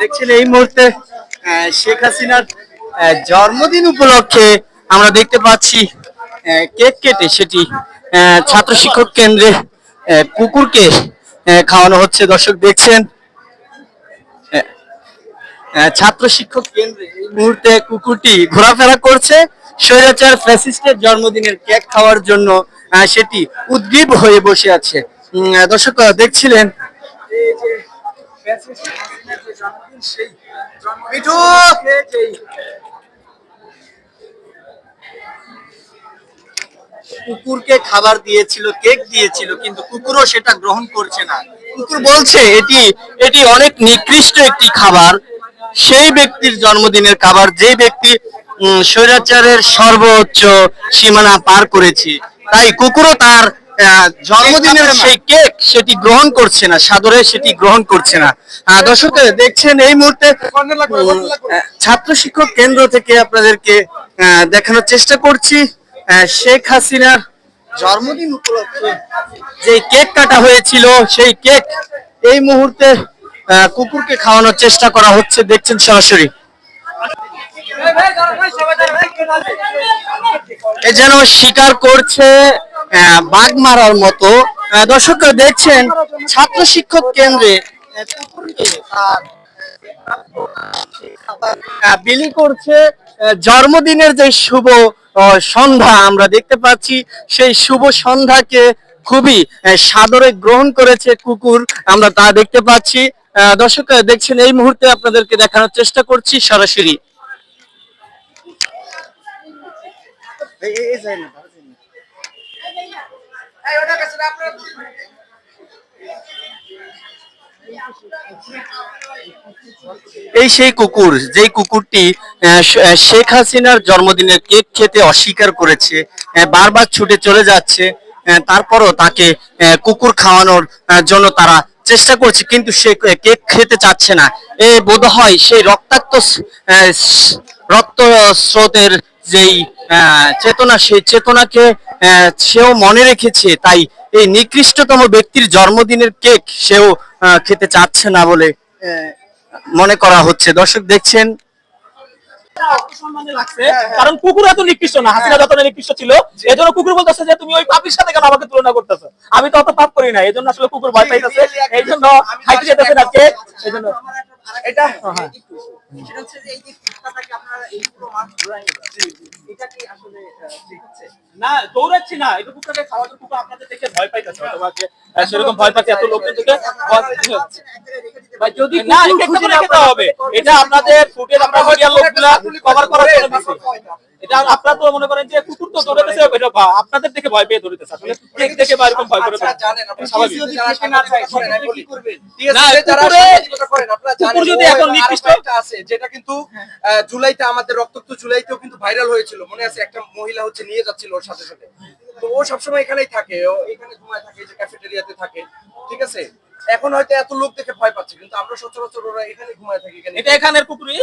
দেখছেন, এই মুহূর্তে শেখ হাসিনার জন্মদিন উপলক্ষে আমরা দেখতে পাচ্ছি কেক কেটে সেটি ছাত্র শিক্ষক কেন্দ্রে কুকুরকে খাওয়ানো হচ্ছে। দর্শক দেখছেন ছাত্র শিক্ষক কেন্দ্রে এই মুহূর্তে কুকুরটি ঘোরাফেরা করছে। স্বৈরাচার ফ্যাসিস্টের জন্মদিনের কেক খাওয়ার জন্য সেটি উদ্গ্রীব হয়ে বসে আছে। দর্শক দেখছিলেন কুকুরকে খাবার দিয়েছিল কেক দিয়েছিল কিন্তু কুকুরও সেটা গ্রহণ করছে না। কুকুর বলছে এটি এটি অনেক নিকৃষ্ট একটি খাবার। সেই ব্যক্তির জন্মদিনের খাবার যে ব্যক্তি উম, স্বৈরাচারের সর্বোচ্চ সীমানা পার করেছে তাই কুকুরও তার জন্মদিনের সেই কেক সেটি গ্রহণ করছে না সাদরে সেটি গ্রহণ করছে না। দর্শক দেখছেন এই মুহূর্তে ছাত্র শিক্ষক কেন্দ্র থেকে আপনাদেরকে দেখানোর চেষ্টা করছি। শেখ হাসিনার জন্মদিন উপলক্ষে যে কেক কাটা হয়েছিল সেই কেক এই মুহূর্তে কুকুরকে খাওয়ানোর চেষ্টা করা হচ্ছে দেখছেন সরাসরি। এ যেন শিকার করছে বাঘ মারার মতো দর্শকরা দেখছেন ছাত্র শিক্ষক কেন্দ্রে বিলি করছে জন্মদিনের যে শুভ সন্ধ্যা আমরা দেখতে পাচ্ছি সেই শুভ সন্ধ্যাকে খুবই সাদরে গ্রহণ করেছে কুকুর আমরা তা দেখতে পাচ্ছি আহ, দর্শক দেখছেন এই মুহূর্তে আপনাদেরকে দেখানোর চেষ্টা করছি সরাসরি এই সেই কুকুর, যেই কুকুরটি শেখ হাসিনার জন্মদিনের কেক খেতে অস্বীকার করেছে বারবার ছুটে চলে যাচ্ছে তারপরও তাকে কুকুর খাওয়ানোর জন্য তারা চেষ্টা করছে, কিন্তু সে কেক খেতে চাচ্ছে না। এ বোধ হয় সেই রক্তাক্ত রক্ত স্রোতের যেই চেতনা সেই চেতনাকে আহ, সেও মনে রেখেছে তাই এই নিকৃষ্টতম ব্যক্তির জন্মদিনের কেক সেও আহ, খেতে চাচ্ছে না বলে মনে করা হচ্ছে। দর্শক দেখছেন? কারণ কুকুর এত নিকৃষ্ট না হাসিনা যত নিকৃষ্ট ছিল এই জন্য কুকুর বলতেছে যে তুমি ওই পাপির সাথে কেন আমাকে তুলনা করতেছো? আমি তো অত পাপ করি না এই জন্য আসলে কুকুর ভয় পাইতেছে এই জন্য খাইতে যেতেছে না কে এই জন্য এটা হ্যাঁ। সেটা হচ্ছে যে এই যে আপনারা এই পুরো মাঠ না দৌড়াচ্ছি না কুকুর আপনাদের দেখে ভয় পাইতেছে তোমাকে সেরকম ভয় পাচ্ছে এত লোকজন থেকে যদি না এটা তো হবে এটা আপনাদের ফুটেজ আমরা মিডিয়ার লোকগুলা কভার করার জন্য এটা আপনারা তো মনে করেন যে কুকুর তো দৌড়াতেছে এটা আপনাদের দেখে ভয় পেয়ে দৌড়াতেছে আসলে কেক দেখে বা এরকম ভয় করে আচ্ছা, জানেন আপনারা স্বাভাবিক। যদি থাকে না থাকে সেক্ষেত্রে কি করবেন ঠিক না, আছে যারা কুকুরে- সাংবাদিকতা করেন আপনারা কুকুর যদি এখন নিকৃষ্ট আছে যেটা কিন্তু জুলাইতে আমাদের রক্তাক্ত জুলাইতেও কিন্তু ভাইরাল হয়েছিল মনে আছে একটা মহিলা হচ্ছে নিয়ে যাচ্ছিল ওর সাথে সাথে। তো ও সবসময় এখানেই থাকে ও এখানে ঘুমায় থাকে যে ক্যাফেটেরিয়াতে থাকে ঠিক আছে? এখন হয়তো এত লোক দেখে ভয় পাচ্ছে কিন্তু আমরা সচরাচর ওরা এখানে ঘুমায় থাকি এখানে এটা এখানের কুকুরই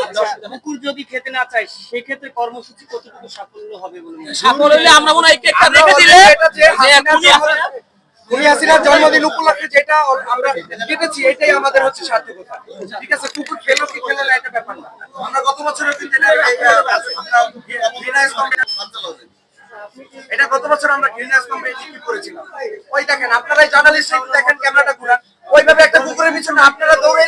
কুকুর যদি খেতে না চায় সেক্ষেত্রে কর্মসূচি কতটুকু সাফল্য হবে বলে সাফল্য হলে আমরা মনে হয় এই কেকটা রেখে দিলে উনি হাসিনার জন্মদিন উপলক্ষে যেটা আমরা কেটেছি এটাই আমাদের হচ্ছে সার্থকতা। ঠিক আছে? কুকুর খেলো কি খেলো না এটা ব্যাপার না। আমরা গত বছরের কিন্তু এটা আমরা ঘৃণা স্তম্ভে এটা গত বছর আমরা ঘৃণা কম্পে বিক্রি করেছিলাম। ওই দেখেন, আপনারাই জার্নালিস্ট দেখেন ক্যামেরাটা ঘুরান। ওইভাবে একটা কুকুরের পিছনে আপনারা দৌড়ে